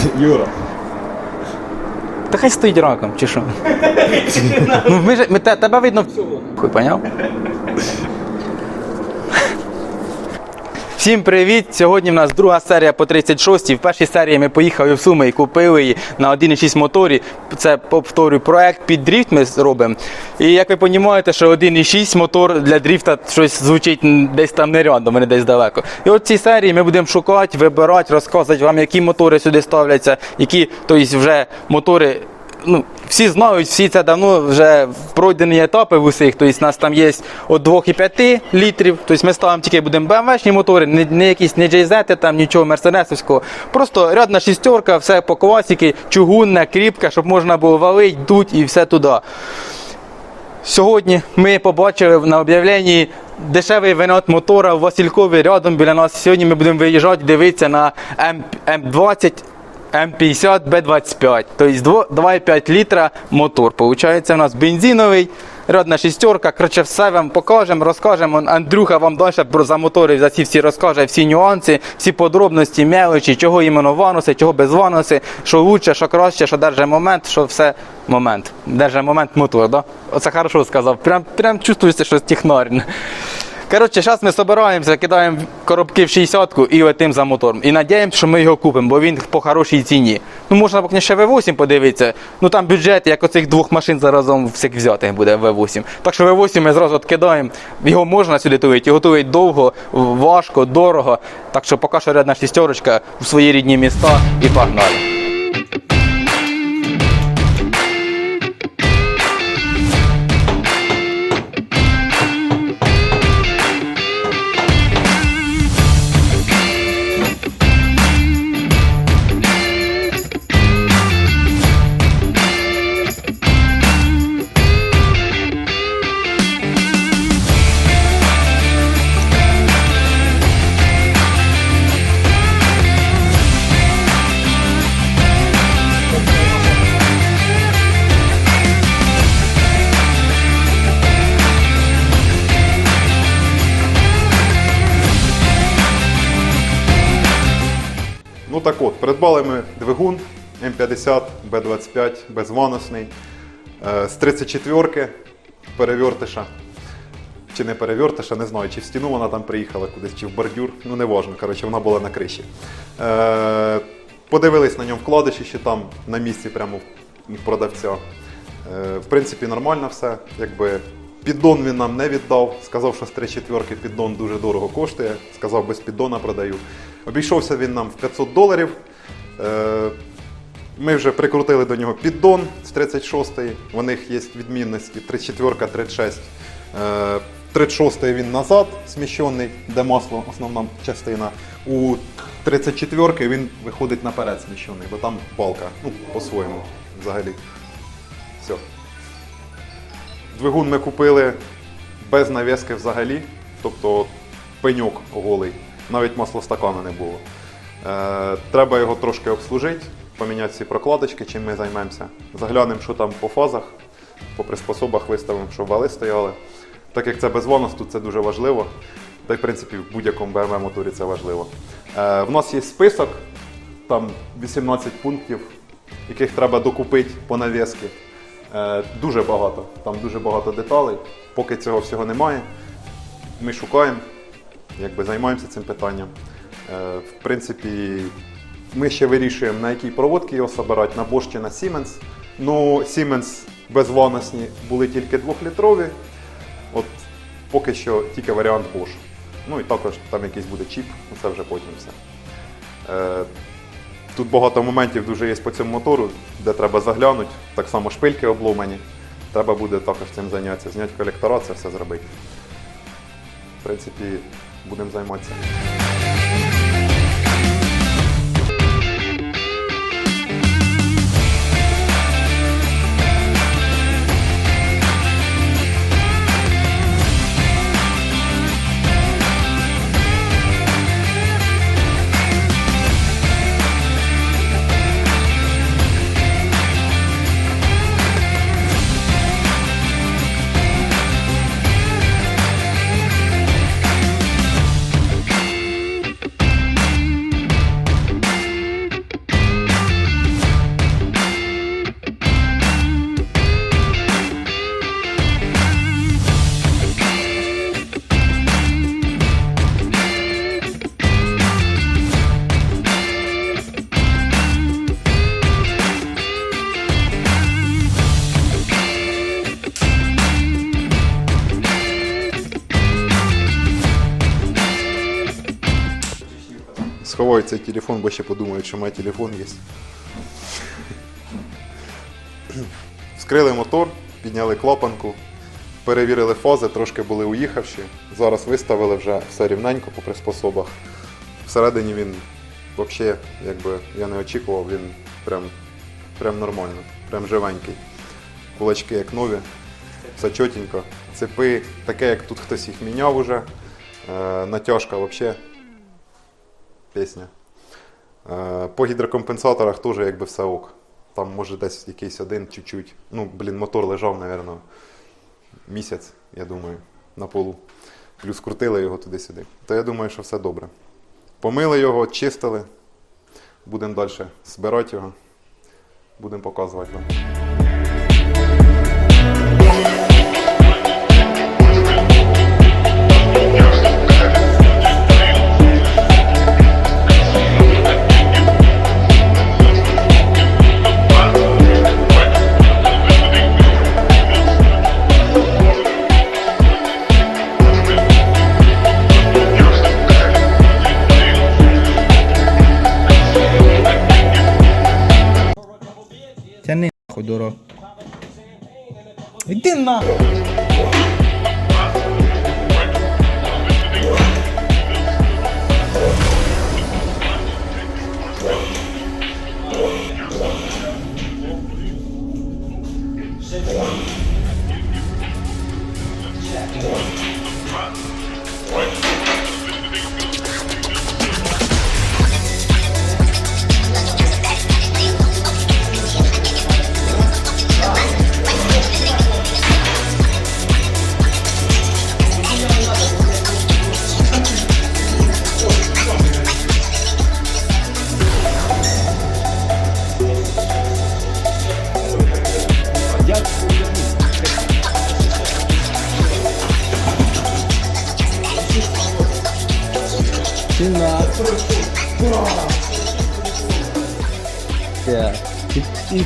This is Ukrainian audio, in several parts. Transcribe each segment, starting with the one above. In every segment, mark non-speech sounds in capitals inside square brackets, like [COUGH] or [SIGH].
[LAUGHS] Юра. Та хай стоїть раком, чи що? [LAUGHS] ну, ми ж, ми, те- тебе видно. Хуй, поняв? Всім привіт! Сьогодні в нас друга серія по 36 В першій серії ми поїхали в Суми і купили її на 1,6 моторі. Це повторюю проект під дріфт ми робимо. І як ви розумієте, що 1,6 мотор для дріфта щось звучить десь там не рядом, не десь далеко. І от в цій серії ми будемо шукати, вибирати, розказувати вам, які мотори сюди ставляться, які тобто вже мотори ну, всі знають, всі це давно вже пройдені етапи в усіх. Тобто у нас там є від 2,5 літрів. Тобто ми ставимо тільки будемо BMW-шні мотори, не, не якісь не JZ, там нічого мерседесовського. Просто рядна шістерка, все по класіки, чугунна, кріпка, щоб можна було валити, дуть і все туди. Сьогодні ми побачили на об'явленні дешевий винот мотора в Василькові рядом біля нас. Сьогодні ми будемо виїжджати, дивитися на М20, М50, Б25. Тобто 2,5 літра мотор. Получається у нас бензиновий, рядна шістерка. Коротше, все вам покажемо, розкажемо. Андрюха вам далі за мотори за ці всі розкаже, всі нюанси, всі подробності, мелочі, чого іменно вануси, чого без вануси, що лучше, що краще, що держить момент, що все момент. Держить момент мотор, да? Оце хорошо сказав. Прям, прям чувствується, що технарь. Коротше, зараз ми збираємося, кидаємо коробки в 60-ку і летимо за мотором. І надіємося, що ми його купимо, бо він по хорошій ціні. Ну, можна поки ще V8 подивитися. Ну там бюджет, як оцих двох машин заразом всіх взятих буде V8. Так що V8 ми зразу відкидаємо. Його можна сюди тулити, його тулить довго, важко, дорого. Так що поки що рядна шістерочка в свої рідні міста і погнали. Придбали ми двигун М50 Б25 безваносний е, з 34-ки перевертиша. Чи не перевертиша, не знаю, чи в стіну вона там приїхала кудись, чи в бордюр. Ну не важно, коротше, вона була на криші. Е, подивились на ньому вкладиші, ще там на місці прямо продавця. Е, в принципі, нормально все. Якби піддон він нам не віддав. Сказав, що з 3 четверки піддон дуже дорого коштує. Сказав, без піддона продаю. Обійшовся він нам в 500 доларів. Е, ми вже прикрутили до нього піддон з 36-ї. У них є відмінності 34, 36. Е, 36-й він назад сміщений, де масло основна частина. У 34-ки він виходить наперед сміщений, бо там балка. Ну, по-своєму взагалі. Все. Двигун ми купили без навіски взагалі, тобто пеньок голий, навіть маслостакана не було. Е, треба його трошки обслужити, поміняти ці прокладочки, чим ми займемося. Заглянемо, що там по фазах, по приспособах виставимо, щоб вали стояли. Так як це без ванусту, це дуже важливо. Та й в принципі в будь-якому BMW моторі це важливо. Е, в нас є список, там 18 пунктів, яких треба докупити по навіски. Е, дуже багато, там дуже багато деталей. Поки цього всього немає, ми шукаємо, якби займаємося цим питанням. Е, в принципі, ми ще вирішуємо, на якій проводці його збирати, на Bosch чи на Siemens. Ну, Siemens безваносні були тільки 2-літрові. От поки що тільки варіант Bosch. Ну і також там якийсь буде чіп, ну це вже потім все. Е, Тут багато моментів дуже є по цьому мотору, де треба заглянути. Так само шпильки обломані. Треба буде також цим зайнятися, зняти колектора, це все зробити. В принципі, будемо займатися. Сховаю цей телефон, бо ще подумають, що мій телефон є. Вскрили мотор, підняли клапанку, перевірили фази, трошки були уїхавші. Зараз виставили вже все рівненько по приспособах. Всередині він взагалі, якби я не очікував, він прям, прям нормально, прям живенький. Кулачки як нові, все чотенько. Цепи таке, як тут хтось їх міняв уже. Е, натяжка взагалі пісня. Е, по гідрокомпенсаторах теж якби все ок. Там може десь якийсь один чуть-чуть. Ну, блін, мотор лежав, мабуть, місяць, я думаю, на полу. Плюс крутили його туди-сюди. То я думаю, що все добре. Помили його, чистили. Будемо далі збирати його. Будемо показувати вам.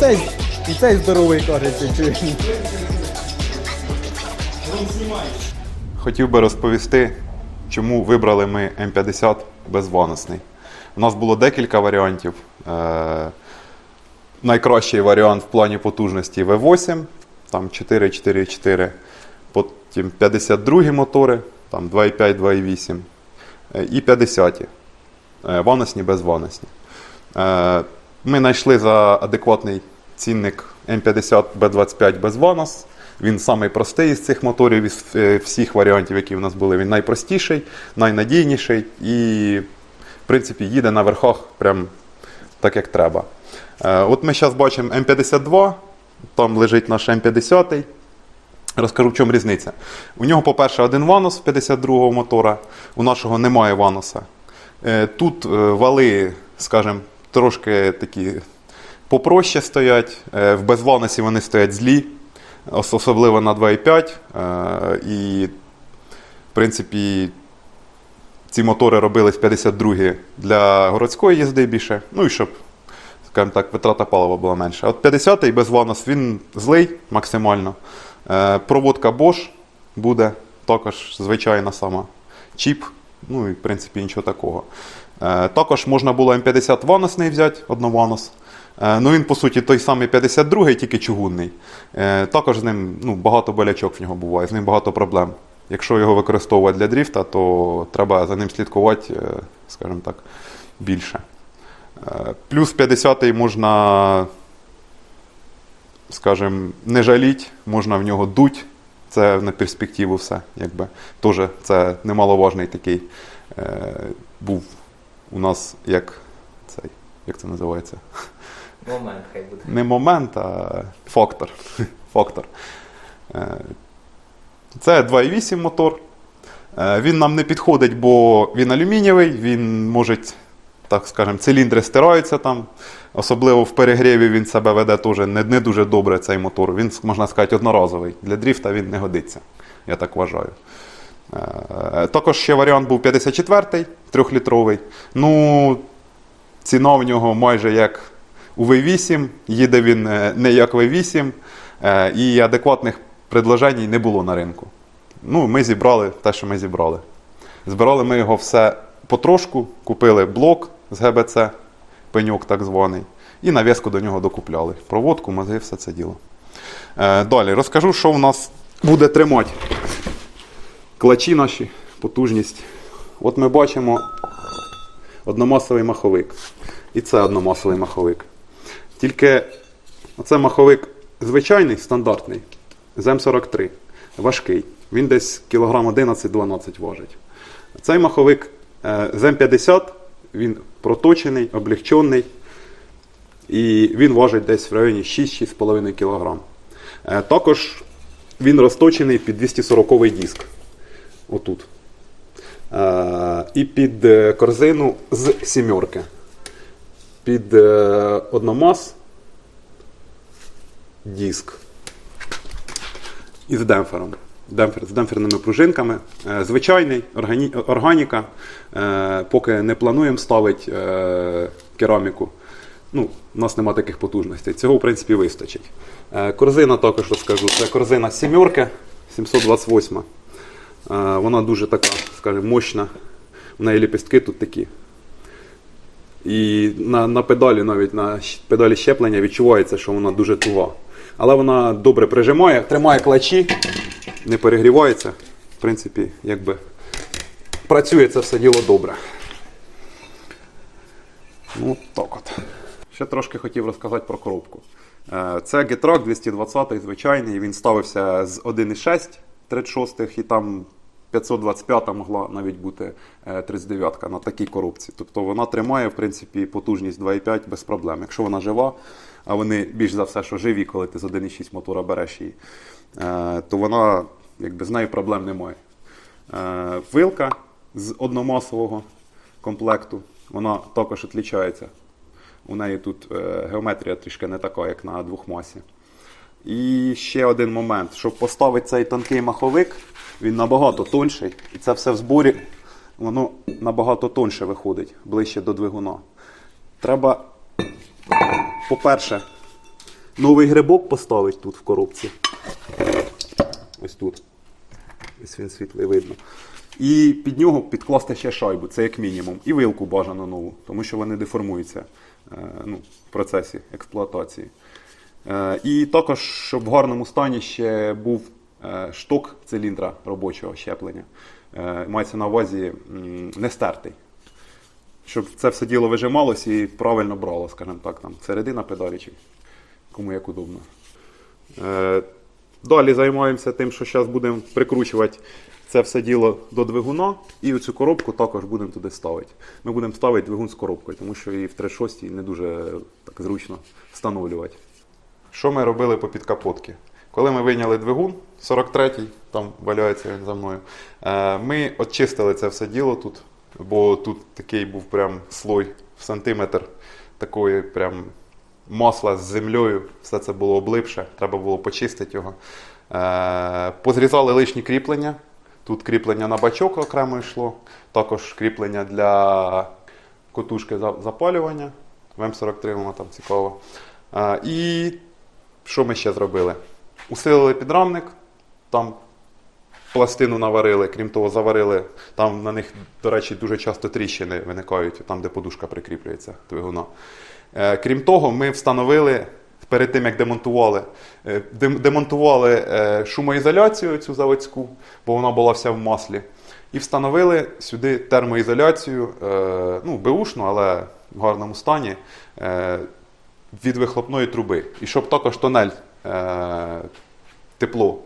Цей, і цей здоровий кажеться, чуєш. Хотів би розповісти, чому вибрали ми М50 безваносний. У нас було декілька варіантів. Е, найкращий варіант в плані потужності V8, там 4,4,4, потім 52 мотори, там 2,5, 2,8 е, і 50. Е, ваносні, безваносні. Ми знайшли за адекватний цінник М50 B25 без ванос. Він самий простий із цих моторів, із е, всіх варіантів, які в нас були. Він найпростіший, найнадійніший і, в принципі, їде на верхах прям так, як треба. Е, От ми зараз бачимо М52, там лежить наш М50. Розкажу, в чому різниця. У нього, по-перше, один ванос 52-го мотора, у нашого немає ваноса. Е, Тут вали, скажімо, трошки такі попроще стоять. Е, В безваносі вони стоять злі, особливо на 2,5. Е, І, в принципі, ці мотори робились 52 для городської їзди більше. Ну і щоб, скажімо так, витрата палива була менша. От 50-й без ванос він злий максимально. Е, Проводка Bosch буде також звичайна сама. Чіп, ну і в принципі нічого такого. Е, Також можна було М50 ваносний взяти, однованос. Е, Ну він, по суті, той самий 52-й, тільки чугунний. Е, Також з ним ну, багато болячок в нього буває, з ним багато проблем. Якщо його використовувати для дріфта, то треба за ним слідкувати, скажімо так, більше. Плюс 50-й можна, скажімо, не жаліть, можна в нього дуть. Це на перспективу все. Якби. Тоже це немаловажний такий е, був у нас як цей, як це називається? Момент хай буде. Не момент, а фактор. [LAUGHS] фактор. Е, Це 2,8 мотор. Е, Він нам не підходить, бо він алюмінієвий, він може, так скажемо, циліндри стираються там. Особливо в перегріві він себе веде теж не, не дуже добре цей мотор. Він, можна сказати, одноразовий. Для дріфта він не годиться, я так вважаю. Е, Також ще варіант був 54-й, 3-літровий. Ну, ціна в нього майже як у V8, їде він е, не як V8, е, і адекватних предложень не було на ринку. Ну, ми зібрали те, що ми зібрали. Збирали ми його все потрошку, купили блок з ГБЦ, пеньок так званий. І нав'язку до нього докупляли. Проводку, мозги, все це діло. Е, далі розкажу, що в нас буде тримати. Клачі наші, потужність. От ми бачимо одномасовий маховик. І це одномасовий маховик. Тільки оце маховик звичайний, стандартний, з М43, важкий. Він десь кілограм 11-12 важить. Цей маховик е, з М50, він проточений, облегчений. І він важить десь в районі 6-6,5 кг. Е, Також він розточений під 240 диск. Отут. І під е, корзину з сімерки. Під е, одномас диск. І з демпфером. Демпфер, з демпферними пружинками. Е, Звичайний, органі, органіка. Поки не плануємо ставити кераміку. Ну, у нас немає таких потужностей. Цього, в принципі, вистачить. Корзина також розкажу. Це корзина сімерки 728. Вона дуже така, скажімо, мощна. В неї ліпістки тут такі. І на, на педалі, навіть на педалі щеплення відчувається, що вона дуже туга. Але вона добре прижимає, тримає клачі, не перегрівається. В принципі, якби працює це все діло добре. Ну, так от. Ще трошки хотів розказати про коробку. Е, Це Getrack 220 звичайний, він ставився з 1,6 36 і там 525 могла навіть бути е, 39 на такій коробці. Тобто вона тримає, в принципі, потужність 2,5 без проблем. Якщо вона жива, а вони більш за все, що живі, коли ти з 1,6 мотора береш її, е, то вона якби з нею проблем немає. Е, Вилка з одномасового комплекту, вона також відрізняється. У неї тут е, геометрія трішки не така, як на двохмасі. І ще один момент. Щоб поставити цей тонкий маховик, він набагато тонший. І це все в зборі, воно набагато тонше виходить, ближче до двигуна. Треба, по-перше, новий грибок поставити тут в коробці. Ось тут. Ось він світлий видно. І під нього підкласти ще шайбу, це як мінімум. І вилку бажано нову, тому що вони деформуються е, ну, в процесі експлуатації. Е, І також, щоб в гарному стані ще був е, шток циліндра робочого щеплення. Е, Мається на увазі не стертий. Щоб це все діло вижималося і правильно брало, скажімо так, там середина педалі, чи кому як удобно. Далі займаємося тим, що зараз будемо прикручувати це все діло до двигуна, і цю коробку також будемо туди ставити. Ми будемо ставити двигун з коробкою, тому що і в 36 не дуже так зручно встановлювати. Що ми робили по підкапотці? Коли ми вийняли двигун, 43-й, там валяється він за мною, е, ми очистили це все діло тут, бо тут такий був прям слой в сантиметр такої прям масла з землею, все це було облипше, треба було почистити його. Е, Позрізали лишні кріплення. Тут кріплення на бачок окремо йшло, також кріплення для котушки запалювання. В М43 воно там цікаво. Е, І що ми ще зробили? Усилили підрамник, там пластину наварили, крім того, заварили. Там на них, до речі, дуже часто тріщини виникають, там, де подушка прикріплюється двигуна. Е, Крім того, ми встановили перед тим, як демонтували, е, демонтували е, шумоізоляцію цю заводську, бо вона була вся в маслі. І встановили сюди термоізоляцію, ну, беушну, але в гарному стані, від вихлопної труби. І щоб також тонель е, тепло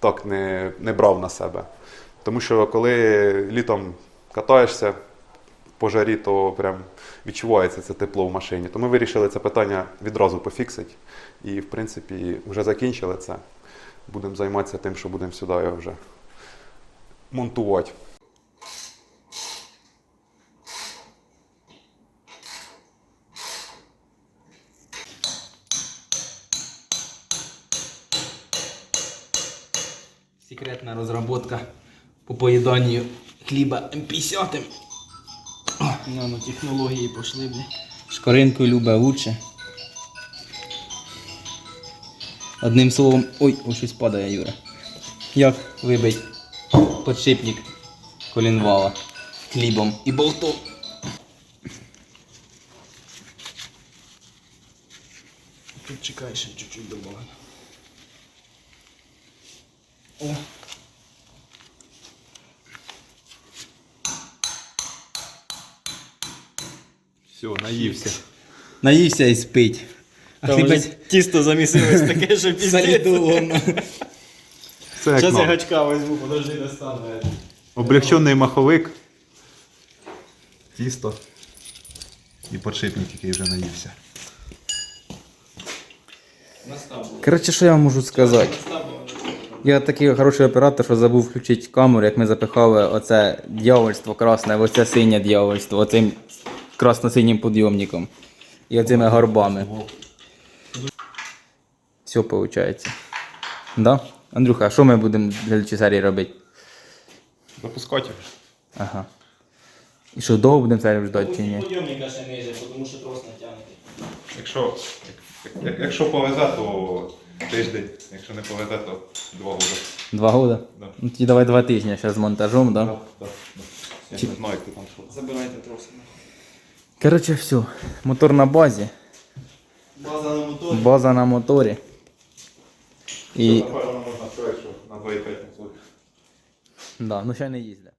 так не, не брав на себе. Тому що коли літом катаєшся по жарі, то прям відчувається це тепло в машині. То ми вирішили це питання відразу пофіксити. І, в принципі, вже закінчили це. Будемо займатися тим, що будемо сюди вже монтувати. поїданню хліба М50. Нанотехнології ну, ну, пішли, бля. Шкаринку любе лучше. Одним словом... Ой, ось щось падає, Юра. Як вибить подшипник колінвала хлібом і болтом. Тут чекай ще чуть-чуть добавлю. О! Все, наївся. Наївся і спить. А Там ти вже без тісто замісилось таке, що [LAUGHS] піздець. солідовано. Це як Зараз я нам. гачка візьму, подожди, достану. Облегчений маховик. Тісто. І подшипник, який вже наївся. Коротше, що я вам можу сказати? Я такий хороший оператор, що забув включити камеру, як ми запихали оце дьявольство красне, оце синє дьявольство, оцим красно-синім підйомником. І оцими горбами. Все виходить. Да? Андрюха, а що ми будемо для серії робити? Запускати. Ага. І що, довго будемо серію ждати чи ні? Подйомника ще ниже, тому що трос натягнутий. Якщо, як- якщо повезе, то тиждень. Якщо не повезе, то два роки. Два года? Да. Ну тоді давай два тижні ще з монтажом, да? Я не знаю, як ти там що. Забирайте троси. Коротше, все. Мотор на базі. База на моторі. База на моторі. І. Напевно, можна сказати, що на 2,5 мотор. Да, ну ще не їздить.